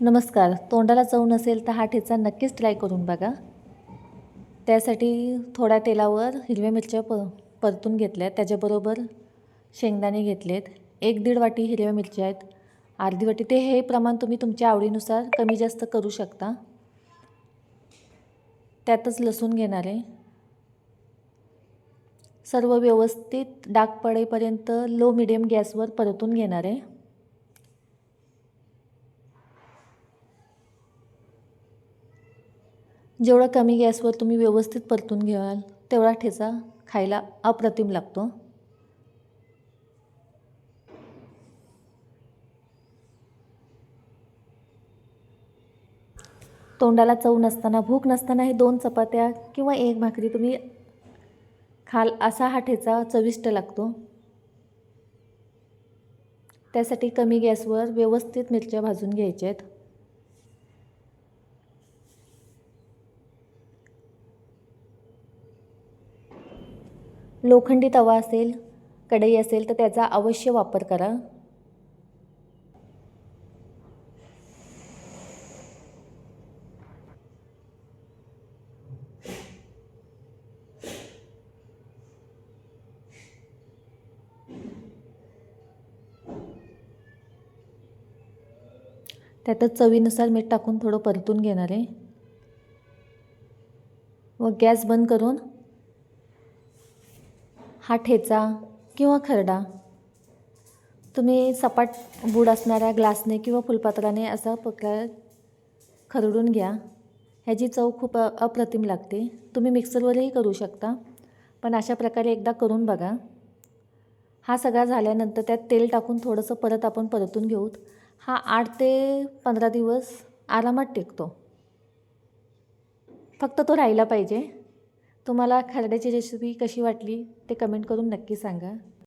नमस्कार. तोंडाला चव नसेल तर हा ठेचा नक्कीच ट्राय करून बघा. त्यासाठी थोड्या तेलावर हिरव्या मिरच्या प परतून घेतल्या त्याच्याबरोबर शेंगदाणे घेतलेत. एक दीड वाटी हिरव्या मिरच्या आहेत. अर्धी वाटी. ते हे प्रमाण तुम्ही तुमच्या आवडीनुसार कमी जास्त करू शकता. त्यातच लसूण घेणार आहे. सर्व व्यवस्थित डाग पडेपर्यंत लो मिडियम गॅसवर परतून घेणार आहे. जेवढा कमी गॅसवर तुम्ही व्यवस्थित परतून घ्याल तेवढा ठेचा खायला अप्रतिम लागतो. तोंडाला चव नसताना भूक नसताना हे दोन चपात्या किंवा एक भाकरी तुम्ही खाल असा हा ठेचा चविष्ट लागतो. त्यासाठी कमी गॅसवर व्यवस्थित मिरच्या भाजून घ्यायच्या आहेत लोखंडी तवा असेल कढई असेल तर त्याचा अवश्य वापर करा. त्यातच चवीनुसार मीठ टाकून थोडं परतून घेणार आहे. व गॅस बंद करून हा ठेचा किंवा खरडा. तुम्ही सपाट बूड असणाऱ्या ग्लासने किंवा फुलपात्राने असा प्रकार खरडून घ्या. ह्याची चव खूप अप्रतिम लागते. तुम्ही मिक्सरवरही करू शकता पण अशा प्रकारे एकदा करून बघा. हा सगळा झाल्यानंतर त्यात तेल टाकून थोडंसं परत आपण परतून घेऊत. हा आठ ते पंधरा दिवस आरामात टिकतो. फक्त तो राहिला पाहिजे. तुम्हाला खरड्याची रेसिपी कशी वाटली ते कमेंट करून नक्की सांगा.